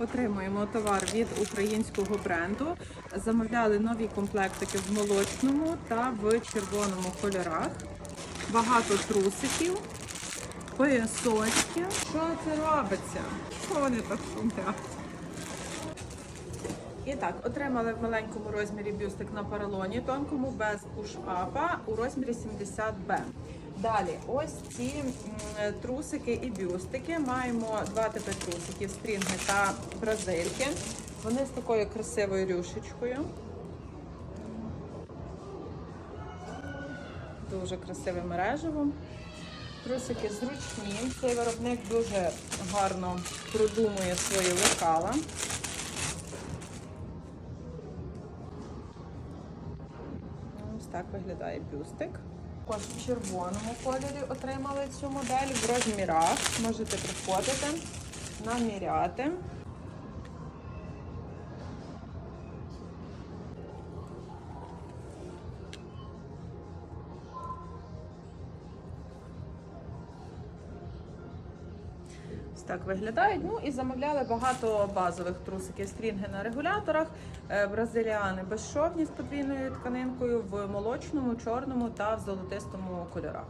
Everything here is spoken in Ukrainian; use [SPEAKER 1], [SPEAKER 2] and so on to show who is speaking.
[SPEAKER 1] Отримуємо товар від українського бренду. Замовляли нові комплектики в молочному та в червоному кольорах. Багато трусиків, поясочки. Що це робиться? Що вони так шумлять? І так, отримали в маленькому розмірі бюстик на поролоні, тонкому без пуш-апа у розмірі 70Б. Далі, ось ці трусики і бюстики. Маємо два типи трусиків: стрінги та бразильки. Вони з такою красивою рюшечкою. Дуже красиве мережево. Трусики зручні. Цей виробник дуже гарно продумує свої лекала. Так виглядає бюстик. Також в червоному кольорі отримали цю модель в розмірах. Можете приходити, наміряти. Ось так виглядають. Ну і замовляли багато базових трусиків стрінги на регуляторах, е, бразиліани безшовні з подвійною тканинкою в молочному, чорному та в золотистому кольорах.